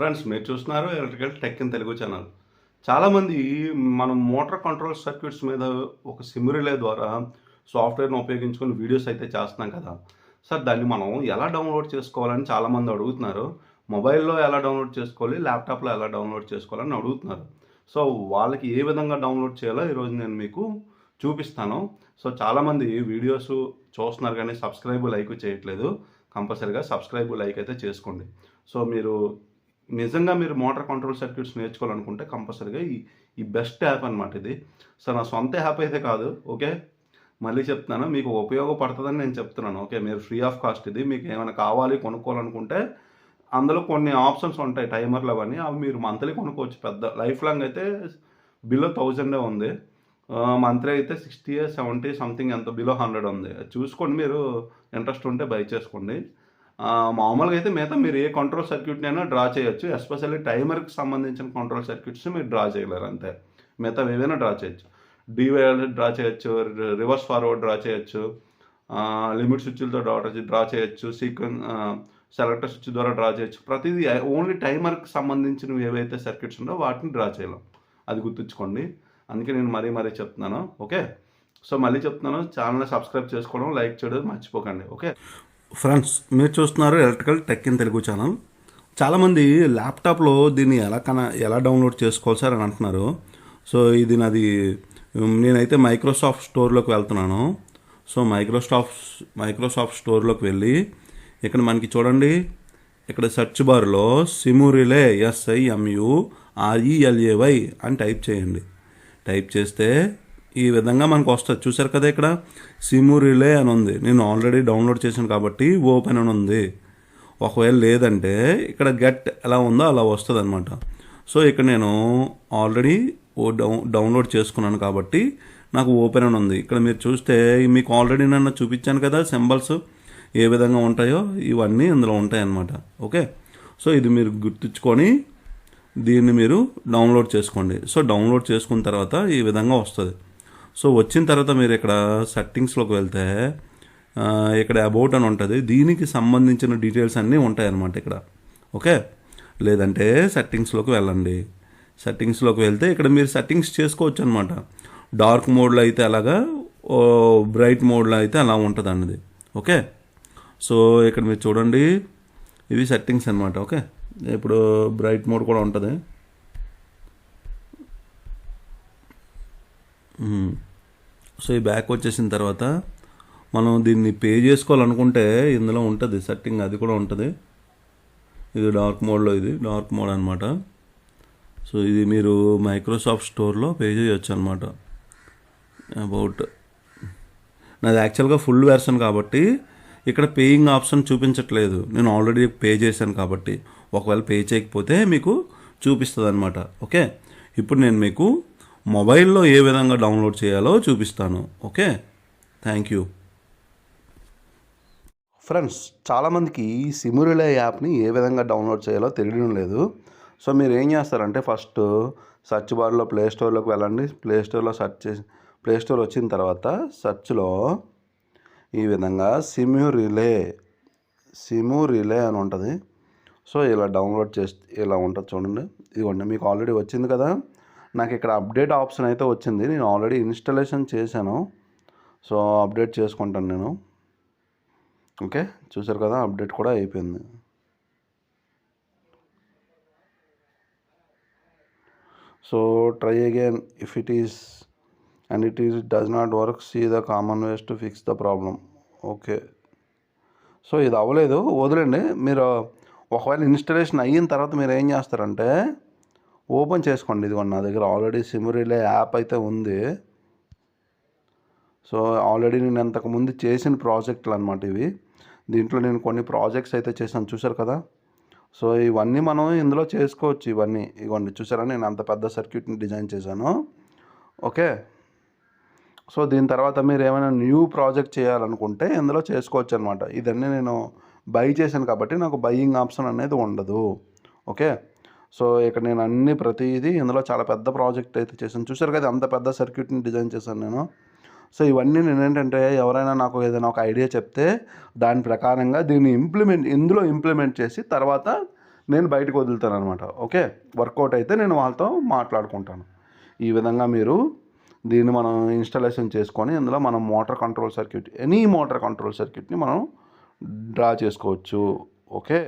Friends మీరు చూస్తున్నారు electrical tech in Telugu channel. చాలామంది మనం మోటార్ కంట్రోల్ సర్క్యూట్స్ మీద ఒక సిమ్ ద్వారా సాఫ్ట్వేర్ను ఉపయోగించుకొని వీడియోస్ అయితే చేస్తున్నాం కదా. సార్ దాన్ని మనం ఎలా డౌన్లోడ్ చేసుకోవాలని చాలామంది అడుగుతున్నారు. మొబైల్లో ఎలా డౌన్లోడ్ చేసుకోవాలి ల్యాప్టాప్లో ఎలా డౌన్లోడ్ చేసుకోవాలని అడుగుతున్నారు. సో వాళ్ళకి ఏ విధంగా డౌన్లోడ్ చేయాలో ఈరోజు నేను మీకు చూపిస్తాను. సో చాలామంది వీడియోస్ చూస్తున్నారు కానీ సబ్స్క్రైబ్ లైక్ చేయట్లేదు. కంపల్సరీగా సబ్స్క్రైబ్ లైక్ అయితే చేసుకోండి. సో మీరు నిజంగా మీరు మోటార్ కంట్రోల్ సర్క్యూట్స్ నేర్చుకోవాలనుకుంటే కంపల్సరీగా ఈ ఈ బెస్ట్ యాప్ అనమాట ఇది. సో నా సొంత యాప్ అయితే కాదు ఓకే? మళ్ళీ చెప్తున్నాను మీకు ఉపయోగపడుతుందని నేను చెప్తున్నాను ఓకే? మీరు ఫ్రీ ఆఫ్ కాస్ట్ ఇది మీకు ఏమైనా కావాలి కొనుక్కోవాలనుకుంటే అందులో కొన్ని ఆప్షన్స్ ఉంటాయి టైమర్లు అవన్నీ. అవి మీరు మంత్లీ కొనుక్కోవచ్చు. పెద్ద లైఫ్ లాంగ్ అయితే బిలో థౌజండే ఉంది. మంత్లీ అయితే సిక్స్టీ సెవెంటీ సంథింగ్ ఎంత బిలో హండ్రెడ్ ఉంది. అది చూసుకోండి మీరు ఇంట్రెస్ట్ ఉంటే బై చేసుకోండి. మామూలుగా అయితే మిగతా మీరు ఏ కంట్రోల్ సర్క్యూట్నైనా డ్రా చేయొచ్చు. ఎస్పెషల్లీ టైమర్కి సంబంధించిన కంట్రోల్ సర్క్యూట్స్ మీరు డ్రా చేయలేరు అంతే. మిగతా ఏదైనా డ్రా చేయొచ్చు. డివైఆర్ డ్రా చేయొచ్చు రివర్స్ ఫార్వర్డ్ డ్రా చేయొచ్చు లిమిట్ స్విచ్లతో డ్రా డ్రా చేయొచ్చు సీక్వెన్ సెలెక్టర్ స్విచ్ ద్వారా డ్రా చేయొచ్చు. ప్రతిదీ ఓన్లీ టైమర్కి సంబంధించినవి ఏవైతే సర్క్యూట్స్ ఉండో వాటిని డ్రా చేయలేం. అది గుర్తుంచుకోండి. అందుకే నేను మరీ మరీ చెప్తున్నాను. ఓకే? సో మళ్ళీ చెప్తున్నాను. ఛానల్ని సబ్స్క్రైబ్ చేసుకోవడం లైక్ చేయడం మర్చిపోకండి. ఓకే? ఫ్రెండ్స్ మీరు చూస్తున్నారు electrical tech in Telugu channel. చాలామంది ల్యాప్టాప్లో దీన్ని ఎలా కన ఎలా డౌన్లోడ్ చేసుకోవాలి సార్ అని అంటున్నారు. సో ఇది నాది నేనైతే మైక్రోసాఫ్ట్ స్టోర్లోకి వెళ్తున్నాను. సో మైక్రోసాఫ్ట్ మైక్రోసాఫ్ట్ స్టోర్లోకి వెళ్ళి ఇక్కడ మనకి చూడండి ఇక్కడ సెర్చ్ బార్లో సిమురిలే ఎస్ఐఎంయు ఆర్ఈఎల్ఏవై అని టైప్ చేయండి. టైప్ చేస్తే ఈ విధంగా మనకు వస్తుంది. చూసారు కదా ఇక్కడ? సిము రిలే అని ఉంది. నేను ఆల్రెడీ డౌన్లోడ్ చేశాను కాబట్టి ఓపెన్ అని ఉంది. ఒకవేళ లేదంటే ఇక్కడ గెట్ ఎలా ఉందో అలా వస్తుంది అనమాట సో ఇక్కడ నేను ఆల్రెడీ ఓ డౌ డౌన్లోడ్ చేసుకున్నాను కాబట్టి నాకు ఓపెన్ అని ఉంది. ఇక్కడ మీరు చూస్తే మీకు ఆల్రెడీ నన్ను చూపించాను కదా సింబల్స్ ఏ విధంగా ఉంటాయో ఇవన్నీ ఇందులో ఉంటాయి అన్నమాట ఓకే? సో ఇది మీరు గుర్తుంచుకొని దీన్ని మీరు డౌన్లోడ్ చేసుకోండి. సో డౌన్లోడ్ చేసుకున్న తర్వాత ఈ విధంగా వస్తుంది. సో వచ్చిన తర్వాత మీరు ఇక్కడ సెట్టింగ్స్లోకి వెళ్తే ఇక్కడ అబౌట్ అని ఉంటుంది. దీనికి సంబంధించిన డీటెయిల్స్ అన్నీ ఉంటాయన్నమాట ఇక్కడ. ఓకే? లేదంటే సెట్టింగ్స్లోకి వెళ్ళండి. సెట్టింగ్స్లోకి వెళ్తే ఇక్కడ మీరు సెట్టింగ్స్ చేసుకోవచ్చు అనమాట డార్క్ మోడ్లో అయితే అలాగా బ్రైట్ మోడ్లో అయితే అలా ఉంటుంది అన్నది ఓకే? సో ఇక్కడ మీరు చూడండి. ఇవి సెట్టింగ్స్ అనమాట ఓకే? ఇప్పుడు బ్రైట్ మోడ్ కూడా ఉంటుంది. సో ఈ బ్యాక్ వచ్చేసిన తర్వాత మనం దీన్ని పే చేసుకోవాలనుకుంటే ఇందులో ఉంటుంది సెట్టింగ్ అది కూడా ఉంటుంది. ఇది డార్క్ మోడ్లో ఇది డార్క్ మోడ్ అనమాట సో ఇది మీరు మైక్రోసాఫ్ట్ స్టోర్లో పే చేయొచ్చు అనమాట అబౌట్ నాది యాక్చువల్గా ఫుల్ వెర్షన్ కాబట్టి ఇక్కడ పేయింగ్ ఆప్షన్ చూపించట్లేదు. నేను ఆల్రెడీ పే చేశాను కాబట్టి. ఒకవేళ పే చేయకపోతే మీకు చూపిస్తుంది అనమాట ఓకే? ఇప్పుడు నేను మీకు మొబైల్లో ఏ విధంగా డౌన్లోడ్ చేయాలో చూపిస్తాను. ఓకే? Thank you. ఫ్రెండ్స్ చాలామందికి సిమ్ సిమురిలే యాప్ని ఏ విధంగా డౌన్లోడ్ చేయాలో తెలియడం లేదు. సో మీరు ఏం చేస్తారంటే ఫస్ట్ సర్చ్ బార్లో ప్లే స్టోర్లోకి వెళ్ళండి. ప్లే స్టోర్లో సెర్చ్ చేసి ప్లే స్టోర్ వచ్చిన తర్వాత సర్చ్లో ఈ విధంగా సిము రిలే సిము రిలే అని ఉంటుంది. సో ఇలా డౌన్లోడ్ చేసి ఇలా ఉంటుంది చూడండి. ఇదిగోండి మీకు ఆల్రెడీ వచ్చింది కదా. నాకు ఇక్కడ అప్డేట్ ఆప్షన్ అయితే వచ్చింది. నేను ఆల్రెడీ ఇన్స్టాలేషన్ చేశాను. సో అప్డేట్ చేసుకుంటాను నేను. ఓకే? చూసారు కదా అప్డేట్ కూడా అయిపోయింది. So try again if it is and it is does not work see the common ways to fix the problem okay? So ఇది అవ్వలేదు. వదిలేండి. మీరు ఒకవేళ ఇన్స్టలేషన్ అయిన తర్వాత మీరు ఏం చేస్తారంటే ఓపెన్ చేసుకోండి. ఇదిగోండి నా దగ్గర ఆల్రెడీ సిమురిలే యాప్ అయితే ఉంది. సో ఆల్రెడీ నేను అంతకుముందు చేసిన ప్రాజెక్టులు అనమాట ఇవి. దీంట్లో నేను కొన్ని ప్రాజెక్ట్స్ అయితే చేశాను. చూసారు కదా? సో ఇవన్నీ మనం ఇందులో చేసుకోవచ్చు ఇవన్నీ. ఇవ్వండి చూసారా నేను అంత పెద్ద సర్క్యూట్ని డిజైన్ చేశాను. ఓకే? సో దీని తర్వాత మీరు ఏమైనా న్యూ ప్రాజెక్ట్ చేయాలనుకుంటే ఇందులో చేసుకోవచ్చు అనమాట ఇదన్నీ నేను బై చేశాను కాబట్టి నాకు బయ్యింగ్ ఆప్షన్ అనేది ఉండదు. ఓకే? సో ఇక్కడ నేను అన్ని ప్రతిదీ ఇందులో చాలా పెద్ద ప్రాజెక్ట్ అయితే చేశాను. చూసారు కదా అంత పెద్ద సర్క్యూట్ని డిజైన్ చేశాను నేను. సో ఇవన్నీ నేను ఏంటంటే ఎవరైనా నాకు ఏదైనా ఒక ఐడియా చెప్తే దాని ప్రకారంగా దీన్ని ఇంప్లిమెంట్ ఇందులో ఇంప్లిమెంట్ చేసి తర్వాత నేను బయటకు వదులుతాను అనమాట ఓకే? వర్కౌట్ అయితే నేను వాళ్ళతో మాట్లాడుకుంటాను. ఈ విధంగా మీరు దీన్ని మనం ఇన్స్టాలేషన్ చేసుకొని ఇందులో మనం motor control circuit any motor control సర్క్యూట్ని మనం డ్రా చేసుకోవచ్చు. ఓకే?